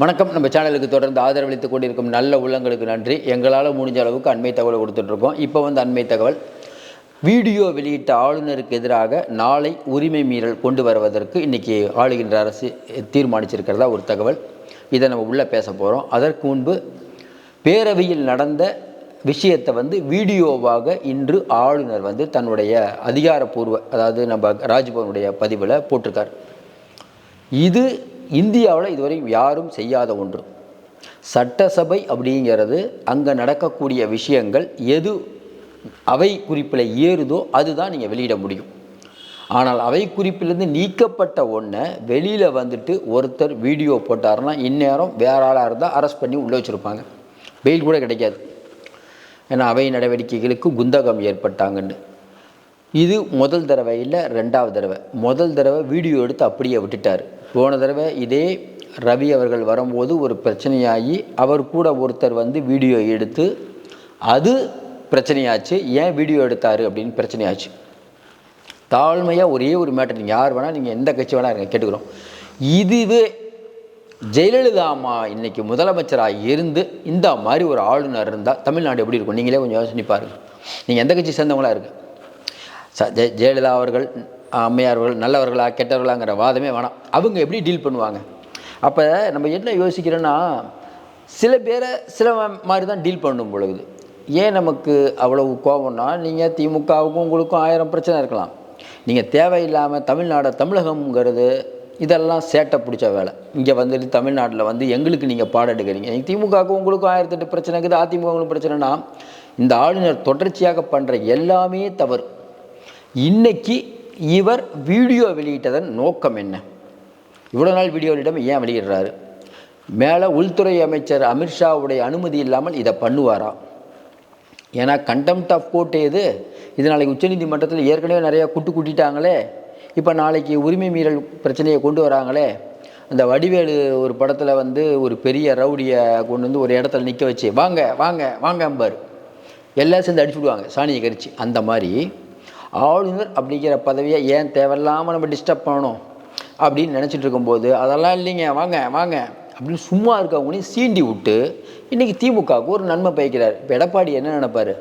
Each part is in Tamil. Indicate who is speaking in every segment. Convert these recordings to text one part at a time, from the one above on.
Speaker 1: வணக்கம். நம்ம சேனலுக்கு தொடர்ந்து ஆதரவளித்துக் கொண்டிருக்கும் நல்ல உள்ளங்களுக்கு நன்றி. எங்களால் முடிஞ்ச அளவுக்கு அண்மை தகவலை கொடுத்துட்ருக்கோம். இப்போ வந்து அண்மை தகவல். வீடியோ வெளியிட்ட ஆளுநருக்கு எதிராக நாளை உரிமை மீறல் கொண்டு வருவதற்கு இன்றைக்கி ஆளுகின்ற அரசு தீர்மானிச்சிருக்கிறதா ஒரு தகவல். இதை நம்ம உள்ளே பேச போகிறோம் அதற்கு முன்பு பேரவையில் நடந்த விஷயத்தை வந்து வீடியோவாக இன்று ஆளுநர் வந்து தன்னுடைய அதிகாரப்பூர்வ அதாவது நம்ம ராஜ்பவனுடைய பதிவில் போட்டிருக்கார். இது இந்தியாவில் இதுவரை யாரும் செய்யாத ஒன்று. சட்டசபை அப்படிங்கிறது அங்கே நடக்கக்கூடிய விஷயங்கள் எது அவை குறிப்பில் ஏறுதோ அதுதான் நீங்கள் வெளியிட முடியும். ஆனால் அவை குறிப்பிலிருந்து நீக்கப்பட்ட ஒன்றை வெளியில் வந்துட்டு ஒருத்தர் வீடியோ போட்டார்னா இந்நேரம் வேற ஆளாக இருந்தால் அரெஸ்ட் பண்ணி உள்ளே வச்சுருப்பாங்க. பெயில் கூட கிடைக்காது. ஏன்னா அவை நடவடிக்கைகளுக்கு குந்தகம் ஏற்பட்டாங்கன்னு. இது முதல் தடவை இல்லை ரெண்டாவது தடவை. முதல் தடவை வீடியோ எடுத்து அப்படியே விட்டுட்டார். போன தடவை இதே ரவி அவர்கள் வரும்போது ஒரு பிரச்சனையாகி அவர் கூட ஒருத்தர் வந்து வீடியோ எடுத்து அது பிரச்சனையாச்சு ஏன் வீடியோ எடுத்தார் அப்படின்னு பிரச்சனையாச்சு. தாழ்மையாக ஒரே ஒரு மேட்டர் நீங்கள் யார் வேணால் நீங்கள் எந்த கட்சி வேணால் இருங்க கேட்டுக்கிறோம். இதுவே ஜெயலலிதா அம்மா இன்னைக்கு முதலமைச்சராக இருந்து இந்த மாதிரி ஒரு ஆளுநர் இருந்தால் தமிழ்நாடு எப்படி இருக்கும்? நீங்களே கொஞ்சம் யோசனை பாருங்கள் நீங்கள் எந்த கட்சி சேர்ந்தவங்களா இருக்கு ச ஜெய ஜெயலலிதா அவர்கள் அம்மையார் அவர்கள் நல்லவர்களா கெட்டவர்களாங்கிற வாதமே வேணாம். அவங்க எப்படி டீல் பண்ணுவாங்க? அப்போ நம்ம என்ன யோசிக்கிறோன்னா சில பேரை சில மாதிரி தான் டீல் பண்ணும் பொழுது. ஏன் நமக்கு அவ்வளவு கோபம்னா நீங்கள் திமுகவுக்கும் உங்களுக்கும் ஆயிரம் பிரச்சனை இருக்கலாம். நீங்கள் தேவையில்லாமல் தமிழ்நாடு தமிழகம்ங்கிறது இதெல்லாம் சேட்டை பிடிச்ச வேலை. இங்கே வந்துட்டு தமிழ்நாட்டில் வந்து எங்களுக்கு நீங்கள் பாடம் எடுக்கிறீங்க. நீங்கள் திமுகவுக்கும் உங்களுக்கும் ஆயிரத்தெட்டு பிரச்சனை இருக்குது அதிமுகவுக்கும் பிரச்சனைனா இந்த ஆளுநர் தொடர்ச்சியாக பண்ணுற எல்லாமே தவறு. இன்னைக்கு இவர் வீடியோ வெளியிட்டதன் நோக்கம் என்ன? இவ்வளோ நாள் வீடியோ வெளியிடாம ஏன் வெளியிடுறாரு? மேலே உள்துறை அமைச்சர் அமித்ஷாவுடைய அனுமதி இல்லாமல் இதை பண்ணுவாரா? ஏன்னா கண்டெம்ட் ஆஃப் கோர்ட் எது இது நாளைக்கு உச்சநீதிமன்றத்தில் ஏற்கனவே நிறையா குட்டு குட்டிட்டாங்களே. இப்போ நாளைக்கு உரிமை மீறல் பிரச்சனையை கொண்டு வராங்களே. அந்த வடிவேலு ஒரு படத்தில் வந்து ஒரு பெரிய ரவுடியை கொண்டு வந்து ஒரு இடத்துல நிற்க வச்சு வாங்க வாங்க வாங்க அம்பார் எல்லாம் சேர்ந்து அடிச்சு விடுவாங்க சாணியை கரிச்சு. அந்த மாதிரி ஆளுநர் அப்படிங்கிற பதவியை ஏன் தேவையில்லாமல் நம்ம டிஸ்டர்ப் பண்ணணும் அப்படின்னு நினச்சிட்டு இருக்கும்போது அதெல்லாம் இல்லைங்க வாங்க வாங்க அப்படின்னு சும்மா இருக்கவங்களையும் சீண்டி விட்டு இன்றைக்கி திமுகவுக்கு ஒரு நன்மை பயக்கிறார். இப்போ எடப்பாடி என்ன நினைப்பார்?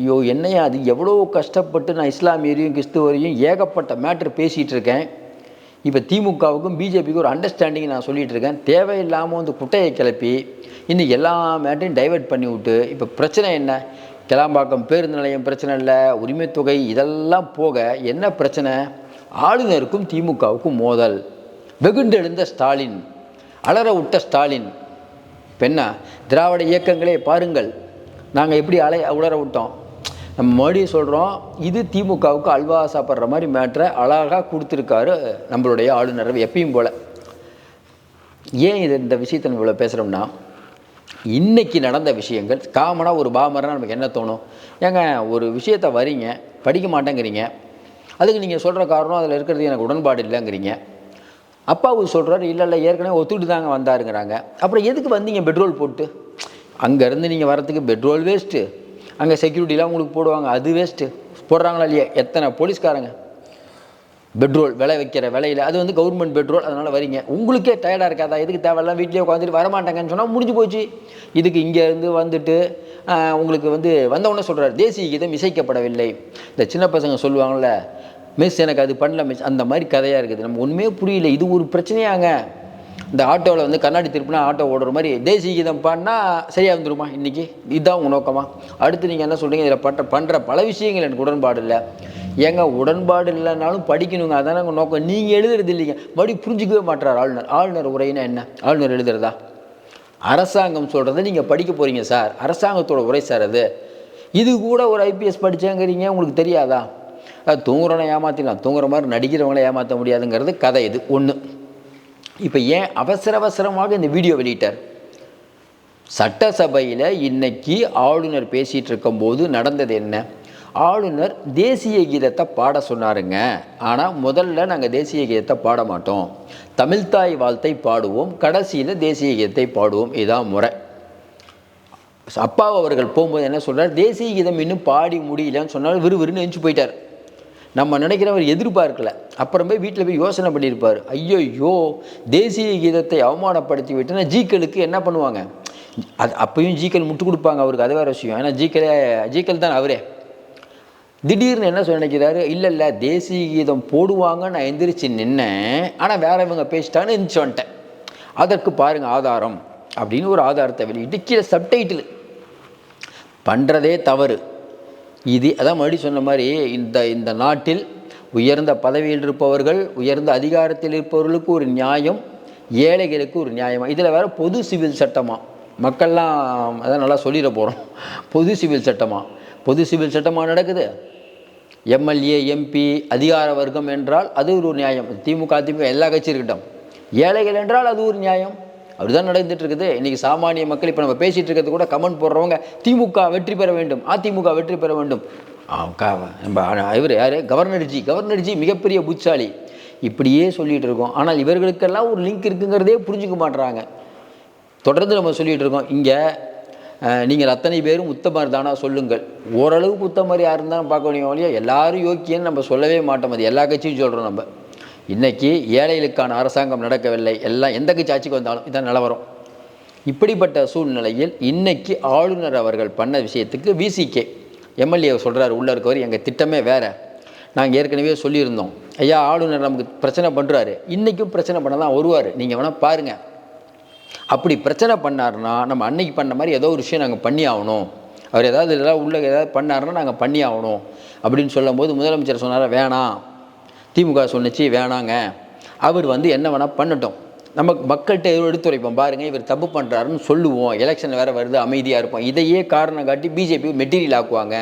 Speaker 1: ஐயோ என்னையா அது? எவ்வளோ கஷ்டப்பட்டு நான் இஸ்லாமியரையும் கிறிஸ்துவரையும் ஏகப்பட்ட மேட்ரு பேசிகிட்டு இருக்கேன். இப்போ திமுகவுக்கும் பிஜேபிக்கும் ஒரு அண்டர்ஸ்டாண்டிங் நான் சொல்லிகிட்டு இருக்கேன். தேவையில்லாமல் வந்து குட்டையை கிளப்பி இன்னும் எல்லா மேட்டையும் டைவர்ட் பண்ணி விட்டு இப்போ பிரச்சனை என்ன? கிளாம்பாக்கம் பேருந்து நிலையம் பிரச்சனை இல்லை உரிமைத்தொகை இதெல்லாம் போக என்ன பிரச்சனை? ஆளுநருக்கும் திமுகவுக்கும் மோதல். வெகுண்டெழுந்த ஸ்டாலின் அலற விட்ட ஸ்டாலின். பெண்ணா திராவிட இயக்கங்களே பாருங்கள் நாங்கள் எப்படி அலை உலர விட்டோம். நம்ம மறுபடியும் சொல்கிறோம் இது திமுகவுக்கு அல்வா சாப்பிட்ற மாதிரி மேட்ரை அழகாக கொடுத்துருக்காரு நம்மளுடைய ஆளுநர் எப்பயும் போல். ஏன் இது இந்த விஷயத்தை நம்ம இவ்வளோ பேசுகிறோம்னா இன்றைக்கி நடந்த விஷயங்கள் காமனாக ஒரு பாமரனா நமக்கு என்ன தோணும்? ஏங்க ஒரு விஷயத்தை வரீங்க படிக்க மாட்டேங்கிறீங்க அதுக்கு நீங்கள் சொல்கிற காரணம் அதில் இருக்கிறது எனக்கு உடன்பாடு இல்லைங்கிறீங்க. அப்பாவு சொல்கிறாரு இல்லை இல்லை ஏற்கனவே ஒத்துக்கிட்டு தாங்க வந்தாருங்கிறாங்க. அப்புறம் எதுக்கு வந்தீங்க பெட்ரோல் போட்டு? அங்கேருந்து நீங்கள் வரத்துக்கு பெட்ரோல் வேஸ்ட்டு அங்கே செக்யூரிட்டிலாம் உங்களுக்கு போடுவாங்க அது வேஸ்ட்டு போடுறாங்களா இல்லையா? எத்தனை போலீஸ்காரங்க? பெட்ரோல் விலை வைக்கிற விலையில். அது வந்து கவர்மெண்ட் பெட்ரோல் அதனால் வரீங்க. உங்களுக்கே டயர்டாக இருக்காதா? எதுக்கு தேவையில்லாம் வீட்டிலே உட்காந்துட்டு வரமாட்டாங்கன்னு சொன்னால் முடிஞ்சு போச்சு. இதுக்கு இங்கேருந்து வந்துட்டு உங்களுக்கு வந்து வந்தவொடனே சொல்கிறார் தேசிய கீதம் இசைக்கப்படவில்லை. இந்த சின்ன பசங்க சொல்லுவாங்கள்ல மிஸ் எனக்கு அது பண்ணல மிஸ் அந்த மாதிரி கதையாக இருக்குது. நம்ம ஒன்றுமே புரியல. இது ஒரு பிரச்சனையாங்க. இந்த ஆட்டோவில் வந்து கண்ணாடி திருப்பினா ஆட்டோ ஓடுற மாதிரி தேசிய கீதம் பாடினா சரியாக வந்துருமா இன்றைக்கி இதுதான் உங்கள் நோக்கமாக அடுத்து நீங்கள் என்ன சொல்கிறீங்க இதில் பண்ற பண்ணுற பல விஷயங்கள் எனக்கு உடன்பாடு இல்லை. ஏங்க உடன்பாடு இல்லைனாலும் படிக்கணுங்க அதானே உங்கள் நோக்கம். நீங்கள் எழுதுறது இல்லைங்க. மறுபடி புரிஞ்சிக்கவே மாட்டார் ஆளுநர். ஆளுநர் உரைனா என்ன? ஆளுநர் எழுதுறதா? அரசாங்கம் சொல்கிறத நீங்கள் படிக்க போகிறீங்க சார். அரசாங்கத்தோட உரை சார் அது. இது கூட ஒரு ஐபிஎஸ் படித்தேங்கிறீங்க உங்களுக்கு தெரியாதா? அது தூங்குறவனை ஏமாற்றிடலாம் தூங்குற மாதிரி நடிக்கிறவங்கள ஏமாற்ற முடியாதுங்கிறது கதை இது ஒன்று இப்போ ஏன் அவசர அவசரமாக இந்த வீடியோ வெளியிட்டார்? சட்டசபையில் இன்னைக்கு ஆளுநர் பேசிகிட்டு இருக்கும்போது நடந்தது என்ன? ஆளுநர் தேசிய கீதத்தை பாட சொன்னாருங்க. ஆனால் முதல்ல நாங்கள் தேசிய கீதத்தை பாட மாட்டோம். தமிழ்தாய் வாழ்த்தை பாடுவோம். கடைசியில் தேசிய கீதத்தை பாடுவோம். இதான் முறை. அப்பா அவர்கள் போகும்போது என்ன சொல்கிறார் தேசிய கீதம் இன்னும் பாடி முடியலன்னு சொன்னாலும் விறுவிறுன்னு எஞ்சி போயிட்டார். நம்ம நினைக்கிறவர் எதிர்பார்க்கல. அப்புறம் போய் வீட்டில் போய் யோசனை பண்ணியிருப்பார். ஐயோ தேசிய கீதத்தை அவமானப்படுத்தி விட்டுனா ஜீக்களுக்கு என்ன பண்ணுவாங்க? அது அப்பயும் ஜீக்கல் முட்டு கொடுப்பாங்க அவருக்கு. அது வேறு விஷயம். ஏன்னா ஜீக்கலே ஜீக்கல் தான் அவரே. திடீர்னு என்ன சொல்ல நினைக்கிறாரு? இல்லை இல்லை தேசிய கீதம் போடுவாங்க நான் எந்திரிச்சு நின்னேன். ஆனால் வேற இவங்க பேசிட்டான்னு எந்திரிச்சு வந்துட்டேன். அதற்கு பாருங்கள் ஆதாரம். அப்படின்னு ஒரு ஆதாரத்தை வெளியிட்டு கீழே சப்டைட்டில் பண்ணுறதே தவறு. இது அதான் மறுபடியும் சொன்ன மாதிரி இந்த இந்த நாட்டில் உயர்ந்த பதவியில் இருப்பவர்கள் உயர்ந்த அதிகாரத்தில் இருப்பவர்களுக்கு ஒரு நியாயம் ஏழைகளுக்கு ஒரு நியாயமாக இதில் வேறு பொது சிவில் சட்டமாக மக்கள்லாம் அதான் நல்லா சொல்லிட போகிறோம் பொது சிவில் சட்டமாக பொது சிவில் சட்டமாக நடக்குது? எம்எல்ஏ எம்பி அதிகார வர்க்கம் என்றால் அது ஒரு நியாயம். திமுக அதிமுக எல்லா கட்சி இருக்கட்டும். ஏழைகள் என்றால் அது ஒரு நியாயம். அப்படிதான் நடந்துட்டு இருக்குது இன்றைக்கி சாமானிய மக்கள் இப்போ நம்ம பேசிகிட்டு இருக்கிறது கூட கமெண்ட் போடுறவங்க திமுக வெற்றி பெற வேண்டும். அதிமுக வெற்றி பெற வேண்டும். க- நம்ம இவர் யார்? கவர்னர்ஜி. கவர்னர்ஜி மிகப்பெரிய புட்சாலி. இப்படியே சொல்லிகிட்டு இருக்கோம். ஆனால் இவர்களுக்கெல்லாம் ஒரு லிங்க் இருக்குங்கிறதே புரிஞ்சுக்க மாட்றாங்க. தொடர்ந்து நம்ம சொல்லிகிட்டு இருக்கோம். இங்கே நீங்கள் அத்தனை பேரும் உத்தமர் தானா சொல்லுங்கள். ஓரளவுக்கு உத்தமர் யார் இருந்தாலும் பார்க்க முடியும் இல்லையா எல்லாரும் யோக்கியன்னு நம்ம சொல்லவே மாட்டோம். அது எல்லா கட்சியும் சொல்கிறோம் நம்ம. இன்றைக்கி ஏழைகளுக்கான அரசாங்கம் நடக்கவில்லை. எல்லாம் எந்த கட்சி ஆட்சிக்கு வந்தாலும் இதான் நிலவரம் இப்படிப்பட்ட சூழ்நிலையில் இன்றைக்கி ஆளுநர் அவர்கள் பண்ண விஷயத்துக்கு விசிகே எம்எல்ஏ சொல்கிறார் உள்ளே இருக்கவர் எங்கள் திட்டமே வேறு. நாங்கள் ஏற்கனவே சொல்லியிருந்தோம். ஐயா ஆளுநர் நமக்கு பிரச்சனை பண்ணுறாரு இன்றைக்கும் பிரச்சனை பண்ண தான் வருவார். நீங்கள் வேணால் பாருங்கள் அப்படி பிரச்சனை பண்ணாருன்னா நம்ம அன்னைக்கு பண்ண மாதிரி ஏதோ ஒரு விஷயம் நாங்கள் பண்ணி ஆகணும் அவர் ஏதாவது இதெல்லாம் உள்ள ஏதாவது பண்ணாருன்னா நாங்கள் பண்ணி ஆகணும் அப்படின்னு சொல்லும்போது முதலமைச்சர் சொன்னார் வேணாம் திமுக சொன்னிச்சு வேணாங்க. அவர் வந்து என்ன வேணால் பண்ணட்டும். நம்ம மக்கள்கிட்ட எடுத்துரைப்போம். பாருங்கள் இவர் தப்பு பண்ணுறாருன்னு சொல்லுவோம். எலெக்ஷன் வேறு வருது அமைதியாக இருப்போம். இதையே காரணம் காட்டி பிஜேபி மெட்டீரியல் ஆக்குவாங்க.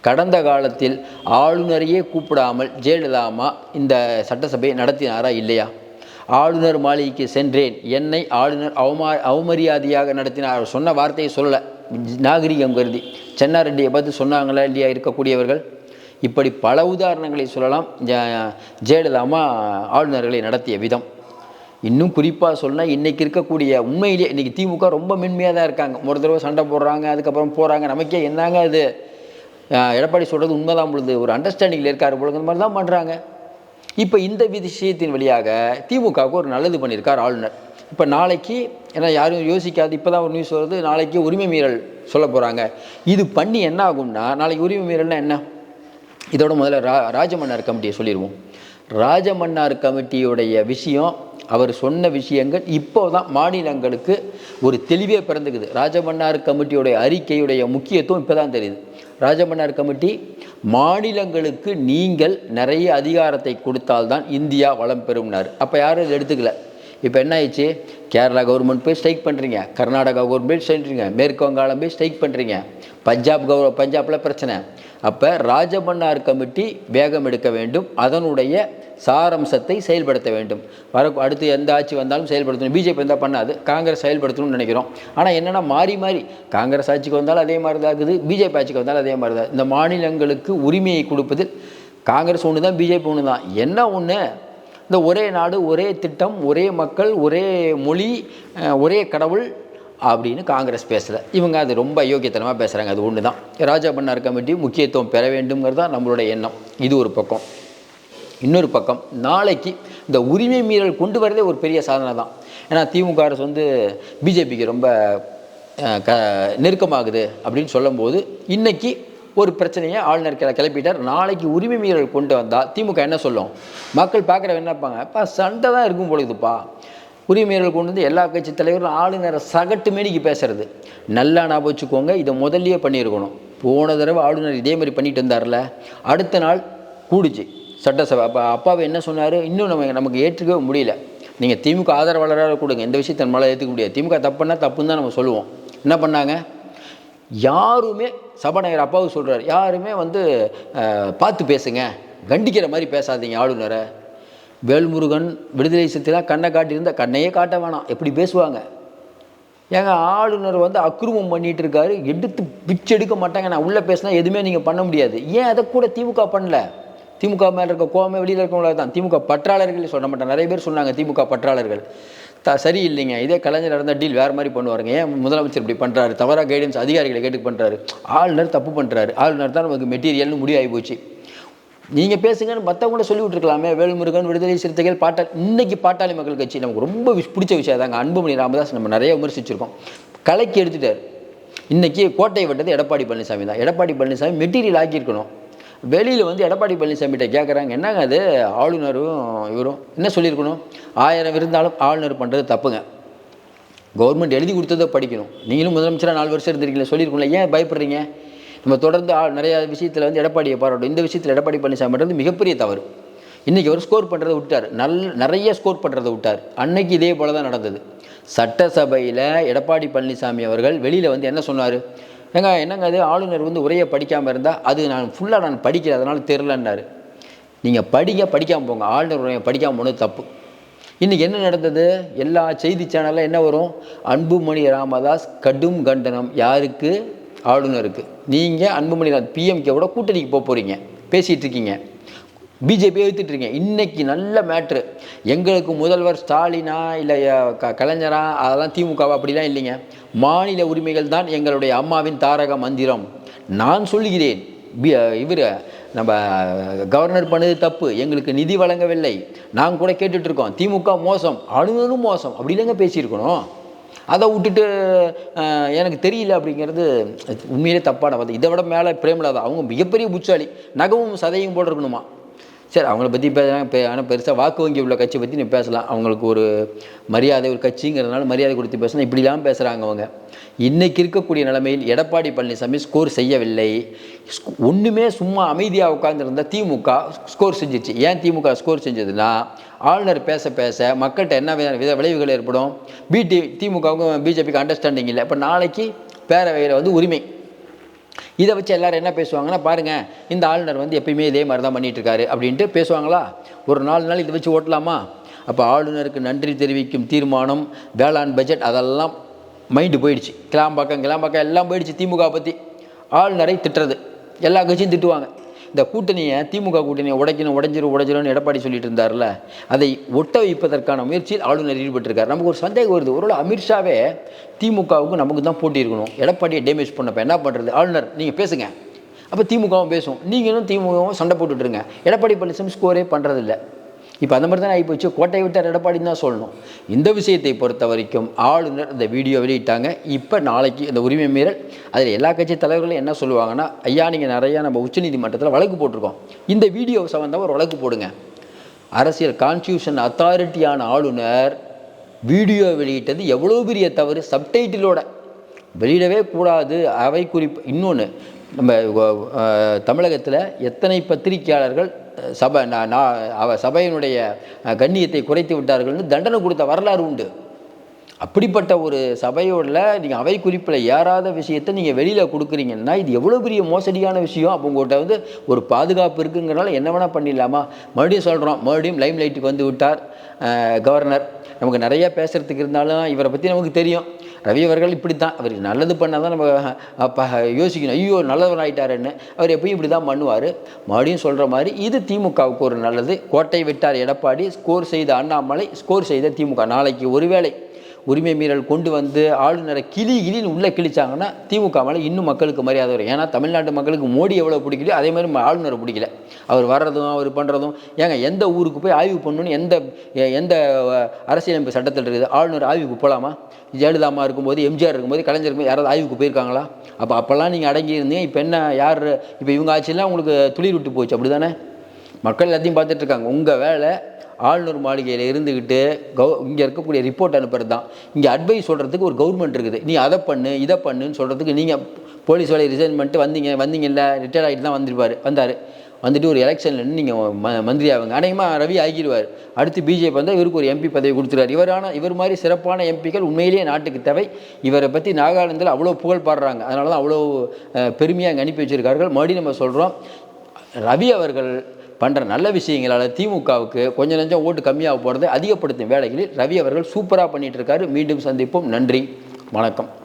Speaker 1: கடந்த காலத்தில் ஆளுநரையே கூப்பிடாமல் ஜெயலலிதா அம்மா இந்த சட்டசபையை நடத்தினாரா இல்லையா? ஆளுநர் மாளிகைக்கு சென்றேன். என்னை ஆளுநர் அவமா அவமரியாதையாக நடத்தினார். அவர் சொன்ன வார்த்தையை சொல்லலை. நாகரிகம் கருதி சென்னாரெட்டியை பார்த்து சொன்னாங்களா இல்லையா இருக்கக்கூடியவர்கள்? இப்படி பல உதாரணங்களை சொல்லலாம். ஜ- ஆளுநர்களை நடத்திய விதம். இன்னும் குறிப்பாக சொன்னால் இன்றைக்கி இருக்கக்கூடிய உண்மையிலே இன்றைக்கி திமுக ரொம்ப மென்மையாக தான் இருக்காங்க. ஒரு தடவை சண்டை போடுறாங்க அதுக்கப்புறம் போகிறாங்க நமக்கே என்னங்க அது? எடப்பாடி சொல்கிறது உண்மைதான். பொழுது ஒரு அண்டர்ஸ்டாண்டிங்கில் இருக்கார் பொழுது இந்த மாதிரி தான் பண்ணுறாங்க இப்போ இந்த விஷயத்தின் வழியாக திமுகவுக்கு ஒரு நல்லது பண்ணியிருக்கார் ஆளுநர். இப்போ நாளைக்கு ஏன்னா யாரும் யோசிக்காது இப்போ தான் ஒரு நியூஸ் வருது நாளைக்கு உரிமை மீறல் சொல்ல போகிறாங்க இது பண்ணி என்ன ஆகும்னா நாளைக்கு உரிமை மீறல்னா என்ன? இதோட முதல்ல ரா ராஜமன்னார் கமிட்டியை சொல்லிடுவோம் ராஜமன்னார் கமிட்டியுடைய விஷயம் அவர் சொன்ன விஷயங்கள் இப்போ தான் மாநிலங்களுக்கு ஒரு தெளிவே பிறந்துக்குது. ராஜமன்னார் கமிட்டியுடைய அறிக்கையுடைய முக்கியத்துவம் இப்போ தான் தெரியுது. ராஜமன்னார் கமிட்டி மாநிலங்களுக்கு நீங்கள் நிறைய அதிகாரத்தை கொடுத்தால்தான் இந்தியா வளம் பெறும்னார். அப்போ யாரும் இதை எடுத்துக்கல. இப்போ என்ன ஆயிடுச்சு? கேரளா கவர்மெண்ட் போய் ஸ்ட்ரைக் பண்ணுறீங்க கர்நாடகா கவர்மெண்ட் செய்கிறீங்க மேற்கு வங்காளம் போய் ஸ்ட்ரைக் பண்ணுறீங்க பஞ்சாப் கவ பஞ்சாபில் பிரச்சனை. அப்போ ராஜமன்னார் கமிட்டி வேகம் எடுக்க வேண்டும். அதனுடைய சாரம்சத்தை செயல்படுத்த வேண்டும். வர அடுத்து எந்த ஆட்சி வந்தாலும் செயல்படுத்தணும். பிஜேபி இருந்தால் பண்ணாது. காங்கிரஸ் செயல்படுத்தணும்னு நினைக்கிறோம். ஆனால் என்னென்னா மாறி மாறி. காங்கிரஸ் ஆட்சிக்கு வந்தாலும் அதே மாதிரி தான் இருக்குது. பிஜேபி ஆட்சிக்கு வந்தாலும் அதே மாதிரி தான் இந்த மாநிலங்களுக்கு உரிமையை கொடுப்பதில் காங்கிரஸ் ஒன்று தான் பிஜேபி ஒன்று தான் என்ன ஒன்று இந்த ஒரே நாடு ஒரே திட்டம் ஒரே மக்கள் ஒரே மொழி ஒரே கடவுள் அப்படின்னு காங்கிரஸ் பேசலை. இவங்க அது ரொம்ப அயோக்கியத்தனமாக பேசுகிறாங்க அது ஒன்று தான் ராஜா பண்ணார் கமிட்டி முக்கியத்துவம் பெற வேண்டுங்கிறது தான் நம்மளுடைய எண்ணம். இது ஒரு பக்கம். இன்னொரு பக்கம் நாளைக்கு இந்த உரிமை மீறல் கொண்டு வரதே ஒரு பெரிய சாதனை தான். ஏன்னா திமுக அரசு வந்து பிஜேபிக்கு ரொம்ப க நெருக்கமாகுது அப்படின்னு சொல்லும்போது இன்றைக்கி ஒரு பிரச்சனையை ஆளுநர் கிளப்பிட்டார். நாளைக்கு உரிமை மீறல் கொண்டு வந்தால் திமுக என்ன சொல்லும்? மக்கள் பார்க்குற என்னப்பாங்க இப்போ சண்டை தான் இருக்கும் பொழுதுப்பா. உரிமை மீறல் கொண்டு வந்து எல்லா கட்சி தலைவரும் ஆளுநரை சகட்டு மேனிக்கு பேசுறது. நல்லா ஞாபகம் வச்சுக்கோங்க இதை முதல்லயே பண்ணியிருக்கணும். போன தடவை ஆளுநர் இதே மாதிரி பண்ணிட்டு இருந்தார்ல. அடுத்த நாள் கூடுச்சு. சட்டசபை. அப்போ அப்பாவை என்ன சொன்னார்? இன்னும் நம்ம நமக்கு ஏற்றுக்கவே முடியல. நீங்கள் திமுக ஆதரவாளராக கொடுங்க இந்த விஷயத்தை நம்மளால் ஏற்றுக்க முடியாது. திமுக தப்புன்னா தப்புன்னு தான் நம்ம சொல்லுவோம். என்ன பண்ணாங்க? யாருமே சபாநாயகர் அப்பாவுக்கு சொல்கிறார் யாருமே வந்து பார்த்து பேசுங்க. கண்டிக்கிற மாதிரி பேசாதீங்க ஆளுநரை. வேல்முருகன் விடுதலை சிறுத்தைலாம் கண்ணை காட்டியிருந்த கண்ணையே காட்ட வேணாம். எப்படி பேசுவாங்க? ஏங்க ஆளுநர் வந்து அக்ரூமம் பண்ணிட்டு இருக்காரு. எடுத்து பிச்சு எடுக்க மாட்டாங்க. நான் உள்ளே பேசினா எதுவுமே நீங்கள் பண்ண முடியாது. ஏன் அதை கூட திமுக பண்ணல? திமுக மேலே இருக்க கோவமே வெளியில் இருக்கவங்கள தான். திமுக பற்றாளர்கள் சொல்ல மாட்டேன் நிறைய பேர் சொன்னாங்க திமுக பற்றாளர்கள். த சரி இல்லைங்க. இதே கலைஞர் நடந்த டீல் வேறு மாதிரி பண்ணுவாருங்க. ஏன் முதலமைச்சர் இப்படி பண்ணுறாரு தவறாக கைடன்ஸ் அதிகாரிகளை கேட்டு பண்ணுறாரு ஆளுநர் தப்பு பண்ணுறாரு ஆளுநர் தான் நமக்கு மெட்டீரியல்னு முடிவாகி போச்சு. நீங்கள் பேசுங்கன்னு மற்றவங்கள சொல்லி விட்டுருக்கலாமே. வேல்முருகன் விடுதலை சிறுத்தைகள் பாட்டாளி இன்னைக்கு பாட்டாளி மக்கள் கட்சி நமக்கு ரொம்ப பிடிச்ச விஷயம் தாங்க அன்புமணி ராமதாஸ் நம்ம நிறைய விமர்சிச்சிருக்கோம். கலைக்கு எடுத்துட்டார். இன்றைக்கி கோட்டை வட்டது எடப்பாடி பழனிசாமி தான். எடப்பாடி பழனிசாமி மெட்டீரியல் ஆக்கியிருக்கணும். வெளியில் வந்து எடப்பாடி பழனிசாமிகிட்ட கேட்குறாங்க என்னங்க அது? ஆளுநரும் இவரும் என்ன சொல்லியிருக்கணும்? ஆயிரம் இருந்தாலும் ஆளுநர் பண்ணுறது தப்புங்க. கவர்மெண்ட் எழுதி கொடுத்ததை படிக்கணும். நீங்களும் முதலமைச்சராக நாலு வருஷம் இருந்திருக்கீங்களா சொல்லியிருக்கோம்ல ஏன் பயப்படுறீங்க? நம்ம தொடர்ந்து ஆள் நிறையா விஷயத்தில் வந்து எடப்பாடியை பாராட்டும் இந்த விஷயத்தில் எடப்பாடி பழனிசாமின்றது மிகப்பெரிய தவறு. இன்றைக்கி அவர் ஸ்கோர் பண்ணுறதை விட்டார் நல் நிறைய ஸ்கோர் பண்ணுறதை விட்டார். அன்னைக்கு இதே போல தான் நடந்தது. சட்டசபையில் எடப்பாடி பழனிசாமி அவர்கள் வெளியில் வந்து என்ன சொன்னார்? ஏங்க என்னங்க அது ஆளுநர் வந்து உரையை படிக்காமல் இருந்தால் அது நான் ஃபுல்லாக நான் படிக்கல அதனால் தெரிலன்னாரு நீங்கள் படிக்க படிக்காமல் போங்க. ஆளுநர் உரையை படிக்காமல் போனது தப்பு. இன்றைக்கி என்ன நடந்தது? எல்லா செய்தி சேனலில் என்ன வரும்? அன்புமணி ராமதாஸ் கடும் கண்டனம். யாருக்கு? ஆளுநருக்கு. நீங்கள் அன்புமணி பிஎம்கேவோட கூட்டணிக்கு போக போகிறீங்க பேசிகிட்டு இருக்கீங்க. பிஜேபி எழுத்துட்டு இருக்கீங்க. இன்னைக்கு நல்ல மேட்ரு எங்களுக்கு முதல்வர் ஸ்டாலினா இல்லை க கலைஞரா அதெல்லாம் திமுகவா அப்படிலாம் இல்லைங்க. மாநில உரிமைகள் தான் எங்களுடைய அம்மாவின் தாரக மந்திரம். நான் சொல்கிறேன் பி இவர் நம்ம கவர்னர் பண்ணது தப்பு. எங்களுக்கு நிதி வழங்கவில்லை. நாங்கள் கூட கேட்டுட்ருக்கோம் திமுக மோசம் ஆளுநரும் மோசம். அப்படி இல்லைங்க பேசியிருக்கணும். அதை விட்டுட்டு எனக்கு தெரியல அப்படிங்கிறது உண்மையிலே தப்பான வார்த்தை. இதை விட மேலே பிரேமலாதா அவங்க மிகப்பெரிய புச்சாலி நகமும் சதையும் போட்டிருக்கணுமா? சரி அவங்கள பற்றி பேசலாம் ஆனால் பெருசாக வாக்கு வங்கி உள்ள கட்சி பற்றி நீ பேசலாம். அவங்களுக்கு ஒரு மரியாதை ஒரு கட்சிங்கிறதுனால மரியாதை கொடுத்து பேசலாம் இப்படிலாம் பேசுகிறாங்க அவங்க. இன்றைக்கி இருக்கக்கூடிய நிலைமையில் எடப்பாடி பழனிசாமி ஸ்கோர் செய்யவில்லை. ஒன்றுமே சும்மா அமைதியாக உட்காந்துருந்தா திமுக ஸ்கோர் செஞ்சிச்சு. ஏன் திமுக ஸ்கோர் செஞ்சதுன்னா ஆளுநர் பேச பேச மக்கள்கிட்ட என்ன வித வித விளைவுகள் ஏற்படும்? பிடி திமுகவுக்கும் பிஜேபிக்கு அண்டர்ஸ்டாண்டிங் இல்லை. இப்போ நாளைக்கு பேரவையில் வந்து உரிமை. இதை வச்சு எல்லாரும் என்ன பேசுவாங்கன்னா பாருங்கள் இந்த ஆளுநர் வந்து எப்பயுமே இதே மாதிரி தான் பண்ணிட்டு இருக்காரு அப்படின்ட்டு பேசுவாங்களா? ஒரு நாலு நாள் இதை வச்சு ஓட்டலாமா? அப்போ ஆளுநருக்கு நன்றி தெரிவிக்கும் தீர்மானம் வேளாண் பட்ஜெட் அதெல்லாம் மைண்டு போயிடுச்சு. கிளாம்பாக்கம் கிளாம்பாக்கம் எல்லாம் போயிடுச்சு திமுக பற்றி ஆளுநரை திட்டுறது. எல்லா கட்சியும் திட்டுவாங்க. இந்த கூட்டணியை திமுக கூட்டணியை உடைக்கணும் உடைஞ்சிரும் உடைஞ்சிரும்னு எடப்பாடி சொல்லிட்டு இருந்தார்ல அதை ஒட்ட வைப்பதற்கான முயற்சியில் ஆளுநர் ஈடுபட்டிருக்கார். நமக்கு ஒரு சந்தேகம் வருது. ஒருவேளை அமித்ஷாவே திமுகவுக்கு நமக்கு தான் போட்டி இருக்கணும். எடப்பாடியை டேமேஜ் பண்ணப்ப என்ன பண்ணுறது ஆளுநர் நீங்கள் பேசுங்க. அப்போ திமுகவும் பேசும். நீங்களும் திமுகவும் சண்டை போட்டுட்ருங்க எடப்பாடி பழனிசாமி ஸ்கோரே பண்ணுறதில்ல இப்போ அந்த மாதிரி தானே ஆகிப்போச்சு கோட்டை விட்டார் எடப்பாடின்னு தான் சொல்லணும். இந்த விஷயத்தை பொறுத்த வரைக்கும் ஆளுநர் இந்த வீடியோ வெளியிட்டாங்க. இப்போ நாளைக்கு இந்த உரிமை மீறல் அதில் எல்லா கட்சி தலைவர்களும் என்ன சொல்லுவாங்கன்னா ஐயா நீங்கள் நிறையா நம்ம உச்சநீதிமன்றத்தில் வழக்கு போட்டிருக்கோம். இந்த வீடியோ சம்மந்தமாக ஒரு வழக்கு போடுங்க. அரசியல் கான்ஸ்டியூஷன் அத்தாரிட்டியான ஆளுநர் வீடியோ வெளியிட்டது எவ்வளோ பெரிய தவறு? சப்டைட்டிலோட வெளியிடவே கூடாது. அவை குறிப்பு இன்னொன்று நம்ம தமிழகத்தில் எத்தனை பத்திரிகையாளர்கள் சபை நான் நான் அவ சபையினுடைய கண்ணியத்தை குறைத்து விட்டார்கள்னு தண்டனை கொடுத்த வரலாறு உண்டு. அப்படிப்பட்ட ஒரு சபையோட நீங்கள் அவை குறிப்பில் ஏறாத விஷயத்தை நீங்கள் வெளியில் கொடுக்குறீங்கன்னா இது எவ்வளோ பெரிய மோசடியான விஷயம்? அப்போ உங்கள்கிட்ட வந்து ஒரு பாதுகாப்பு இருக்குங்கிறனால என்ன வேணால் பண்ணிடலாமா? மறுபடியும் சொல்கிறோம் மறுபடியும் லைம் லைட்டுக்கு வந்து விட்டார் கவர்னர் நமக்கு நிறைய பேசுகிறதுக்கு இருந்தாலும் இவரை பற்றி நமக்கு தெரியும். ரவி அவர்கள் இப்படி தான் அவர் நல்லது பண்ணால் தான் நம்ம அப்போ யோசிக்கணும். ஐயோ நல்லவர் ஆகிட்டாருன்னு அவர் எப்பயும் இப்படி தான் பண்ணுவார். மறுபடியும் சொல்கிற மாதிரி இது திமுகவுக்கு ஒரு நல்லது. கோட்டை விட்டார் எடப்பாடி ஸ்கோர் செய்த அண்ணாமலை ஸ்கோர் செய்த திமுக. நாளைக்கு ஒருவேளை உரிமை மீறல் கொண்டு வந்து ஆளுநரை கிளி கிளின்னு உள்ளே கிழிச்சாங்கன்னா திமுக மேலே இன்னும் மக்களுக்கு மரியாதை வரும். ஏன்னா தமிழ்நாட்டு மக்களுக்கு மோடி எவ்வளோ பிடிக்கலையோ அதே மாதிரி ஆளுநரை பிடிக்கல. அவர் வர்றதும் அவர் பண்ணுறதும் ஏங்க எந்த ஊருக்கு போய் ஆய்வு பண்ணணும்னு எந்த எந்த அரசியலமைப்பு சட்டத்தில் இருக்குது? ஆளுநர் ஆய்வுக்கு போகலாமா ஜெயலலிதாமா இருக்கும்போது எம்ஜிஆர் இருக்கும்போது கலைஞர் இருக்கும்போது யாராவது ஆய்வுக்கு போயிருக்காங்களா? அப்போ அப்போல்லாம் நீங்கள் அடங்கி இருந்தீங்க இப்போ என்ன யார் இப்போ இவங்க ஆட்சியெல்லாம் உங்களுக்கு துளிர் விட்டு போச்சு அப்படி தானே மக்கள் எல்லாத்தையும் பார்த்துட்ருக்காங்க உங்கள் வேலை ஆளுநர் மாளிகையில் இருந்துக்கிட்டு கவு இங்கே இருக்கக்கூடிய ரிப்போர்ட் அனுப்புறது தான். இங்கே அட்வைஸ் சொல்கிறதுக்கு ஒரு கவர்மெண்ட் இருக்குது. நீ அதை பண்ணு இதை பண்ணுன்னு சொல்கிறதுக்கு நீங்கள் போலீஸ் வேலையை ரிசைன் பண்ணிட்டு வந்தீங்க வந்தீங்கல்ல ரிட்டையர் ஆகிட்டு தான் வந்திருப்பார் வந்தார். வந்துட்டு ஒரு எலெக்ஷனில் நீங்கள் ம மந்திரி ஆகுங்க அநேகமாக ரவி ஆகிடுவார் அடுத்து பிஜேபி வந்தால் இவருக்கு ஒரு எம்பி பதவி கொடுத்துருவார். இவரான இவர் மாதிரி சிறப்பான எம்பிக்கள் உண்மையிலேயே நாட்டுக்கு தேவை. இவரை பற்றி நாகாலாந்தில் அவ்வளோ புகழ் பாடுறாங்க. அதனால தான் அவ்வளோ பெருமையாக அங்கே அனுப்பி வச்சுருக்கார்கள். மறுபடியும் நம்ம சொல்கிறோம் ரவி அவர்கள் பண்ணுற நல்ல விஷயங்களால் திமுகவுக்கு கொஞ்சம் நஞ்சம் ஓட்டு கம்மியாக போகிறதை அதிகப்படுத்தும் வேலைகளில் ரவி அவர்கள் சூப்பராக பண்ணிகிட்டு இருக்காரு. மீண்டும் சந்திப்போம். நன்றி. வணக்கம்.